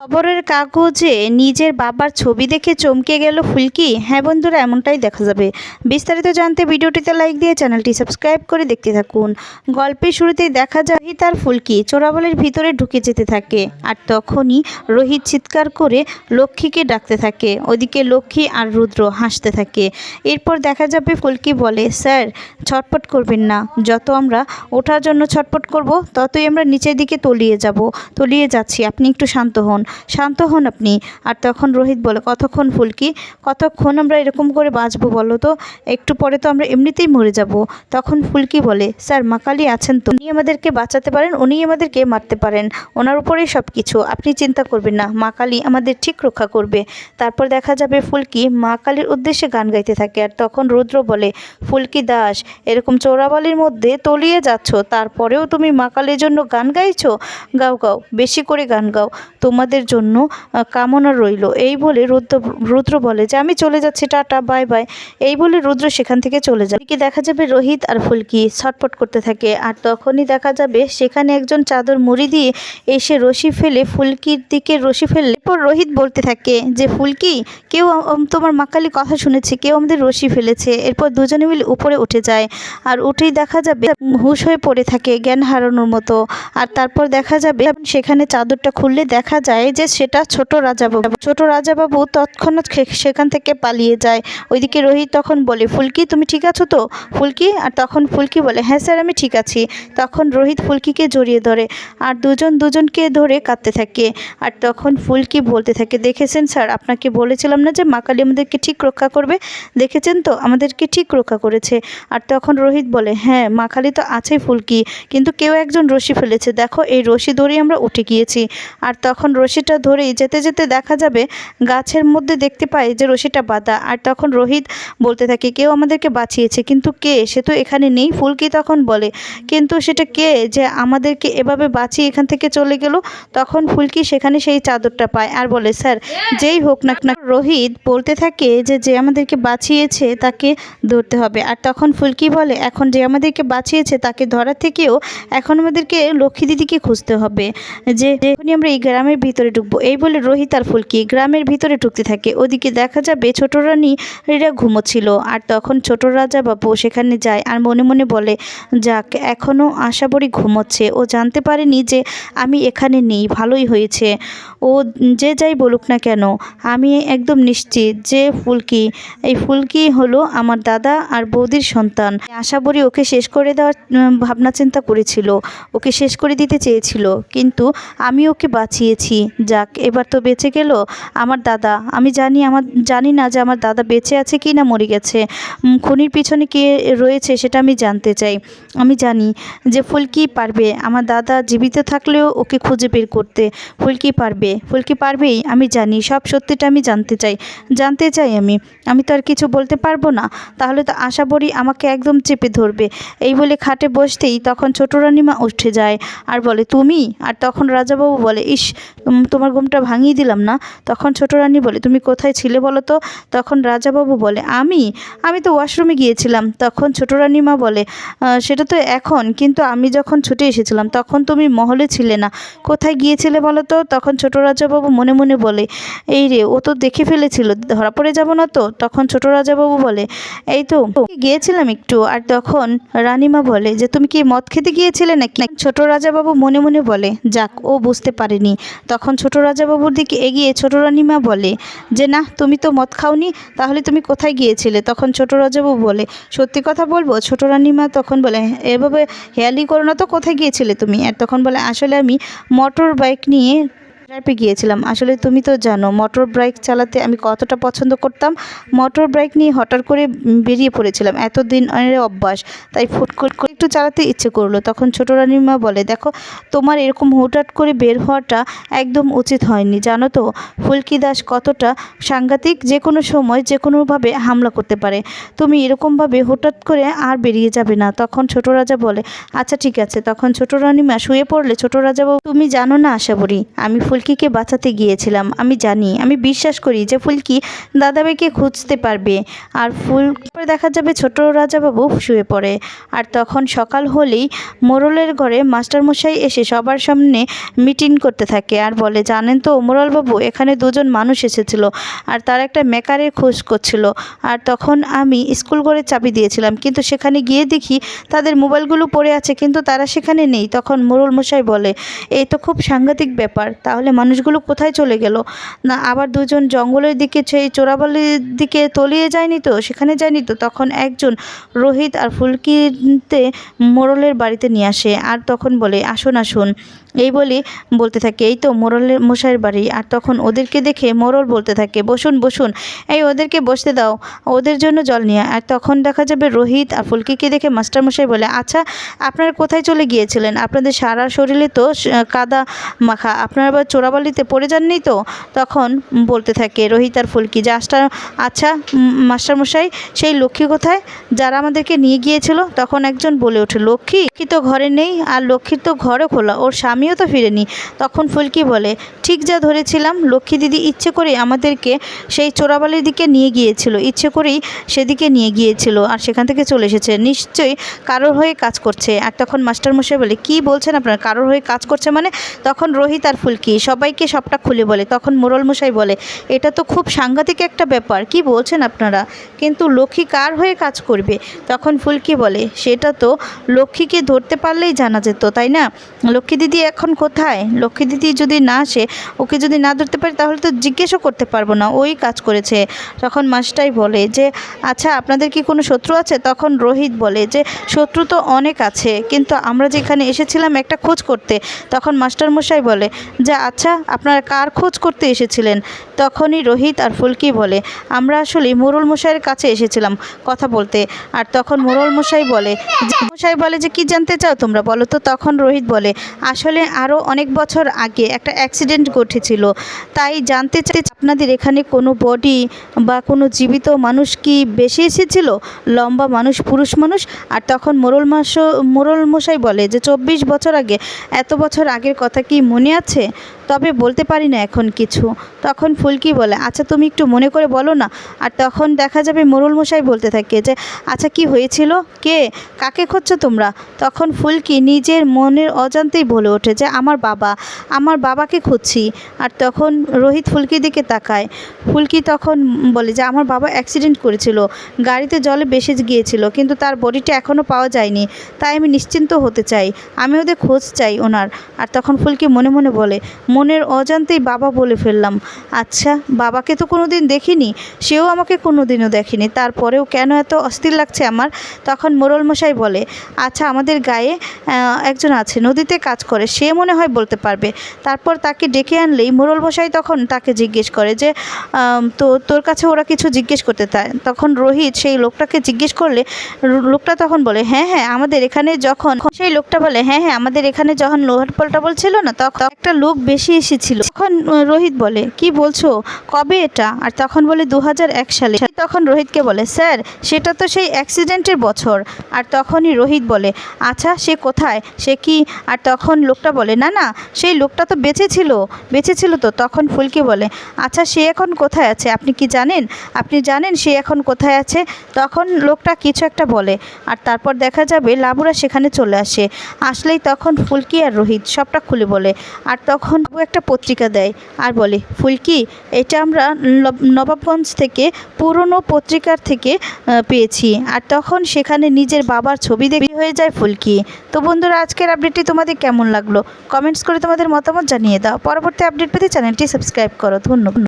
খবরের কাগজে নিজের বাবার ছবি দেখে চমকে গেল ফুলকি। হ্যাঁ বন্ধুরা, এমনটাই দেখা যাবে। বিস্তারিত জানতে ভিডিওটিতে লাইক দিয়ে চ্যানেলটি সাবস্ক্রাইব করে দেখতে থাকুন। গল্পের শুরুতেই দেখা যায় আর ফুলকি চোরাবলের ভিতরে ঢুকে যেতে থাকে আর তখনই রোহিত চিৎকার করে লক্ষ্মীকে ডাকতে থাকে। ওদিকে লক্ষ্মী আর রুদ্র হাসতে থাকে। এরপর দেখা যাবে ফুলকি বলে, স্যার ছটপট করবেন না। যত আমরা ওঠার জন্য ছটপট করব, ততই আমরা নিচের দিকে তলিয়ে যাব। তলিয়ে যাচ্ছি। আপনি একটু শান্ত হন। শান্ত হন আপনি। আর তখন রোহিত বলে, কতক্ষণ ফুলকি? কতক্ষণ আমরা এরকম করে বাঁচবো বলো তো? একটু পরে তো আমরা এমনিতেই মরে যাব। তখন ফুলকি বলে, স্যার মাকালি আছেন তো। উনি আমাদেরকে বাঁচাতে পারেন উনি আমাদেরকে মারতে পারেন। ওনার উপরেই সব কিছু আপনি চিন্তা করবেন না, মা কালী আমাদের ঠিক রক্ষা করবে। তারপর দেখা যাবে ফুলকি মা কালীর উদ্দেশ্যে গান গাইতে থাকে। আর তখন রুদ্র বলে, ফুলকি দাস, এরকম চোরাবালির মধ্যে তলিয়ে যাচ্ছ, তারপরেও তুমি মা কালীর জন্য গান গাইছো? গাও গাও, বেশি করে গান গাও। তোমাদের জন্য কামনা রইল। এই বলে রুদ্র রুদ্র বলে যে, আমি চলে যাচ্ছি, টাটা, বাই বাই। এই বলে রুদ্র সেখান থেকে চলে যায়। কি দেখা যাবে রোহিত আর ফুলকি ছটপট করতে থাকে, আর তখনই দেখা যাবে সেখানে একজন চাদর মুড়ি দিয়ে এসে রশি ফেলে ফুলকির দিকে রশি ফেললে। এরপর রোহিত বলতে থাকে যে, ফুলকি, কেউ তোমার মাকালি কথা শুনেছে, কেউ আমাদের রশি ফেলেছে। এরপর দুজনে মিলে উপরে উঠে যায়, আর উঠেই দেখা যাবে হুশ হয়ে পড়ে থাকে জ্ঞান হারানোর মতো। আর তারপর দেখা যাবে সেখানে চাদরটা খুললে দেখা যায় যে সেটা ছোট রাজাবাবু। ছোট রাজাবাবু তৎক্ষণাৎ সেখান থেকে পালিয়ে যায়। ওইদিকে রোহিত তখন বলে, ফুলকি, তুমি ঠিক আছো তো? ফুলকি? আর তখন ফুলকি বলে হ্যাঁ স্যার, আমি ঠিক আছি। তখন রোহিত ফুলকিকে জড়িয়ে ধরে আর দুজন দুজনকে ধরে কাঁদতে থাকে। আর তখন ফুলকি বলতে থাকে, দেখেছেন স্যার, আপনাকে বলেছিলাম না যে মা কালী আমাদেরকে ঠিক রক্ষা করবে? দেখেছেন তো? আমাদেরকে ঠিক রক্ষা করেছে। আর তখন রোহিত বলে হ্যাঁ মা কালী তো আছেই ফুলকি, কিন্তু কেউ একজন রশি ফেলেছে। দেখো, এই রশি ধরেই আমরা উঠে গিয়েছি। আর তখন রশিটা ধরেই যেতে যেতে দেখা যাবে গাছের মধ্যে দেখতে পাই যে রশিটা বাঁধা। আর তখন রোহিত বলতে থাকে কেউ আমাদেরকে বাঁচিয়েছে কিন্তু কে? সে তো এখানে নেই। ফুলকি তখন বলে কিন্তু সেটা কে যে আমাদেরকে এভাবে বাঁচিয়ে এখান থেকে চলে গেল? তখন ফুলকি সেখানে সেই চাদরটা পায় আর বলে স্যার যেই হোক না না রোহিত বলতে থাকে যে যে আমাদেরকে বাঁচিয়েছে তাকে ধরতে হবে। আর তখন ফুলকি বলে এখন যে আমাদেরকে বাঁচিয়েছে তাকে ধরা থেকেও এখন আমাদেরকে লক্ষ্মী দিদিকে খুঁজতে হবে। যে যখনই আমরা এই গ্রামের ভিতরে ঢুকবো। এই বলে রোহিত আর ফুলকি গ্রামের ভিতরে ঢুকতে থাকে। ওদিকে দেখা যাবে ছোট রানীরা ঘুমোচ্ছিল। আর তখন ছোট রাজা বাবু সেখানে যায় আর মনে মনে বলে, যাক এখনও আশা করি ঘুমোচ্ছে। ও জানতে পারেনি যে আমি এখানে নেই, ভালোই হয়েছে। ও যে যাই বলুক না কেন, আমি একদম নিশ্চিত যে ফুলকি, এই ফুলকি হলো আমার দাদা আর বৌদির সন্তান। আশা করি ওকে শেষ করে দেওয়ার ভাবনা চিন্তা করেছিল। ওকে শেষ করে দিতে চেয়েছিল। কিন্তু আমি ওকে বাঁচিয়েছি। যাক, এবার তো বেঁচে গেল। আমার দাদা, আমি জানি আমার, জানি না যে আমার দাদা বেঁচে আছে কি না মরে গেছে। খুনির পিছনে কে রয়েছে সেটা আমি জানতে চাই। আমি জানি যে ফুলকি পারবে। আমার দাদা জীবিত থাকলেও ওকে খুঁজে বের করতে ফুলকি পারবে। ফুলকি পারবেই, আমি জানি। সব সত্যিটা আমি জানতে চাই। জানতে চাই আমি। আমি তো আর কিছু বলতে পারব না। তাহলে তো আশা করি আমাকে একদম চেপে ধরবে। এই বলে খাটে বসতেই তখন ছোট রানিমা উঠে যায়। আর বলে, তুমি? আর তখন রাজাবাবু বলে, ইস তোমার ঘুমটা ভাঙিয়ে দিলাম না। তখন ছোট রানী বলে, তুমি কোথায় ছিলে বলো তো? তখন রাজাবাবু বলে, আমি? আমি তো ওয়াশরুমে গিয়েছিলাম। তখন ছোট রানীমা বলে সেটা তো এখন, কিন্তু আমি যখন ছুটে এসেছিলাম, তখন তুমি মহলে ছিলে না। কোথায় গিয়েছিলে বলো তো? তখন ছোট রাজাবাবু মনে মনে বলে, এই রে, ও তো দেখে ফেলেছিল, ধরা পড়ে যাব না তো? তখন ছোট রাজাবাবু বলে, এই তো, গিয়েছিলাম একটু। আর তখন রানীমা বলে, যে তুমি কি মদ খেতে গিয়েছিলে নাকি? ছোট রাজাবাবু মনে মনে বলে, যাক, ও বুঝতে পারেনি। তখন ছোট রাজাবাবুর দিকে এগিয়ে ছোট রানীমা বলে, যে না, তুমি তো মদ খাওনি, তাহলে তুমি কোথায় গিয়েছিলে? তখন ছোট রাজাবাবু বলে, সত্যি কথা বলব? ছোট রানীমা তখন বলে, এভাবে হেয়ালি করো না তো, কোথায় গিয়েছিলে তুমি? আর তখন বলে, আসলে আমি মোটর বাইক নিয়ে ট্রাপে গিয়েছিলাম। আসলে তুমি তো জানো মোটর বাইক চালাতে আমি কতটা পছন্দ করতাম। মোটর বাইক নিয়ে হঠাৎ করে বেরিয়ে পড়েছিলাম। এতদিন অভ্যাস, তাই ফুট করে একটু চালাতে ইচ্ছে করল। তখন ছোট রানীমা বলে, দেখো, তোমার এরকম হুটহাট করে বের হওয়াটা একদম উচিত হয়নি। জানো তো, ফুলকি দাস কতটা সাংঘাতিক, যে কোনো সময়, যে কোনোভাবে হামলা করতে পারে। তুমি এরকমভাবে হঠাৎ করে আর বেরিয়ে যাবে না। তখন ছোট রাজা বলে আচ্ছা ঠিক আছে। তখন ছোট রানীমা শুয়ে পড়লে, ছোট রাজা তুমি জানো না আশা করি আমি ফুল ফুলকিকে বাঁচাতে গিয়েছিলাম, আমি জানি। আমি বিশ্বাস করি যে ফুলকি দাদাভাইকে খুঁজতে পারবে। আর ফুল দেখা যাবে ছোট রাজাবাবু শুয়ে পড়ে। আর তখন সকাল হলেই মোরলের ঘরে মাস্টারমশাই এসে সবার সামনে মিটিং করতে থাকে আর বলে, জানেন তো, মোরলবাবু, এখানে দুজন মানুষ এসেছিল আর তার একটা মেকারের খোঁজ করছিল। আর তখন আমি স্কুল ঘরে চাবি দিয়েছিলাম, কিন্তু সেখানে গিয়ে দেখি তাদের মোবাইলগুলো পড়ে আছে, কিন্তু তারা সেখানে নেই। তখন মোরল মশাই বলে, এই তো খুব সাংঘাতিক ব্যাপার। তাহলে মানুষগুলো কোথায় চলে গেল? না, আবার দুজন জঙ্গলের দিকে সেই চোরাবালির দিকে তলিয়ে যায়নি তো? সেখানে যায়নি তো? তখন একজন রোহিত আর ফুলকিতে মোরলের বাড়িতে নিয়ে আসে। আর তখন বলে, আসুন আসুন। এই বলি বলতে থাকে এই তো মোরলের মশাইয়ের বাড়ি। আর তখন ওদেরকে দেখে মোরল বলতে থাকে বসুন বসুন এই ওদেরকে বসতে দাও ওদের জন্য জল নিয়ে আর তখন দেখা যাবে রোহিত আর ফুলকিকে দেখে মাস্টারমশাই বলে আচ্ছা আপনারা কোথায় চলে গিয়েছিলেন? আপনাদের সারা শরীরে তো কাদা মাখা আপনারা আবার চোরাবালিতে পড়ে যাননি তো? তখন বলতে থাকে রোহিত আর ফুলকি যে আচ্ছা আচ্ছা উম, মাস্টারমশাই সেই লক্ষ্মী কোথায়? যারা আমাদেরকে নিয়ে গিয়েছিল? তখন একজন বলে ওঠে লক্ষ্মী? কি তো ঘরে নেই আর লক্ষ্মীর তো ঘরে খোলা ওর স্বামীও তো ফিরিনি। তখন ফুলকি বলে, ঠিক যা ধরেছিলাম, লক্ষ্মী দিদি ইচ্ছে করে আমাদেরকে সেই চোরাবালির দিকে নিয়ে গিয়েছিল, ইচ্ছে করেই সেদিকে নিয়ে গিয়েছিল আর সেখান থেকে চলে এসেছে। নিশ্চয়ই কারোর হয়ে কাজ করছে। আর তখন মাস্টারমশাই বলে, কি বলছেন আপনারা? কারোর হয়ে কাজ করছে মানে? তখন রোহিত আর ফুলকি সবাইকে সবটা খুলে বলে। তখন মোরল মশাই বলে, এটা তো খুব সাংঘাতিক একটা ব্যাপার, কি বলছেন আপনারা? কিন্তু লক্ষ্মী কার হয়ে কাজ করবে? তখন ফুলকি বলে, সেটা তো লক্ষ্মীকে ধরতে পারলেই জানা যেত, তাই না? লক্ষ্মী দিদি এখন কোথায়? লক্ষ্মী দিদি যদি না আসে, ওকে যদি না ধরতে পারি, তাহলে তো জিজ্ঞেসও করতে পারব না। ওই কাজ করেছে। তখন মাস্টাই বলে যে আচ্ছা আপনাদের কি কোনো শত্রু আছে? তখন রোহিত বলে যে, শত্রু তো অনেক আছে, কিন্তু আমরা যেখানে এসেছিলাম একটা খোঁজ করতে। তখন মাস্টার মশাই বলে, যে আচ্ছা আপনারা কার খোঁজ করতে এসেছিলেন? তখনই রোহিত আর ফুলকি বলে, আমরা আসলে মোরল মশাইয়ের কাছে এসেছিলাম কথা বলতে। আর তখন মোরল মশাই বলে মশাই বলে যে, কি জানতে চাও তোমরা? বলো তো, তখন রোহিত বলে, আসলে আরও অনেক বছর আগে একটা অ্যাক্সিডেন্ট ঘটেছিল। তাই জানতে চাই আপনাদের এখানে কোনো বডি বা কোনো জীবিত মানুষ কি বেশি এসেছিল? লম্বা মানুষ, পুরুষ মানুষ? আর তখন মোরল মাস, মোরল মশাই বলে যে চব্বিশ বছর আগে, এত বছর আগের কথা কি মনে আছে? তবে বলতে পারি না এখন কিছু। তখন ফুলকি বলে আচ্ছা তুমি একটু মনে করে বলো না। আর তখন দেখা যাবে মোরল মশাই বলতে থাকে যে আচ্ছা কি হয়েছিল? কে? কাকে খুঁজছো তোমরা? তখন ফুলকি নিজের মনের অজান্তেই বলে ওঠে যে আমার বাবা, আমার বাবাকে খুঁজছি। আর তখন রোহিত ফুলকির দিকে তাকায়। ফুলকি তখন বলে যে, আমার বাবা অ্যাক্সিডেন্ট করেছিল, গাড়িতে জলে বেসে গিয়েছিল, কিন্তু তার বডিটা এখনও পাওয়া যায়নি, তাই আমি নিশ্চিন্ত হতে চাই, আমি ওদের খোঁজ চাই ওনার। আর তখন ফুলকি মনে মনে বলে, মনের অজান্তেই বাবা বলে ফেললাম আচ্ছা বাবাকে তো কোনো দিন দেখিনি, সেও আমাকে কোনো দিনও দেখেনি, তারপরেও কেন এত অস্থির লাগছে আমার? তখন মোরল মশাই বলে আচ্ছা আমাদের গায়ে একজন আছে, নদীতে কাজ করে সে মনে হয় বলতে পারবে। তারপর তাকে ডেকে আনলেই মোরল মশাই তখন তাকে জিজ্ঞেস করে যে তো তোর কাছে ওরা কিছু জিজ্ঞেস করতে চায় তখন রোহিত সেই লোকটাকে জিজ্ঞেস করলে, লোকটা তখন বলে হ্যাঁ হ্যাঁ আমাদের এখানে যখন সেই লোকটা বলে হ্যাঁ হ্যাঁ আমাদের এখানে যখন লোহার পাল্টা বলছিল না তখন একটা লোক বেশি এসেছিল। তখন রোহিত বলে, কি বলছো? কবে এটা? আর তখন বলে দু সালে। তখন রোহিতকে বলে, স্যার, সেটা তো সেই অ্যাক্সিডেন্টের বছর। আর তখনই রোহিত বলে আচ্ছা সে কোথায়? সে কি? আর তখন লোকটা বলে, না না, সেই লোকটা তো বেঁচে ছিল বেঁচে ছিল তো। তখন ফুলকি বলে আচ্ছা সে এখন কোথায় আছে? আপনি কি জানেন? আপনি জানেন সে এখন কোথায় আছে? তখন লোকটা কিছু একটা বলে, আর তারপর দেখা যাবে লাবুরা সেখানে চলে আসে। আসলেই তখন ফুলকি আর রোহিত সবটা খুলে বলে, আর তখন একটা পত্রিকা দেয় আর বলে, ফুলকি, এটা আমরা নব- নবাবগঞ্জ থেকে পুরনো পত্রিকার থেকে পেয়েছি। আর তখন সেখানে নিজের বাবার ছবি দেখে হয়ে যায় ফুলকি। তো বন্ধুরা, আজকের আপডেটটি তোমাদের কেমন লাগল? কমেন্টস করে তোমাদের মতামত জানিয়ে দাও। পরবর্তী আপডেট পেতে চ্যানেলটি সাবস্ক্রাইব করো। ধন্যবাদ।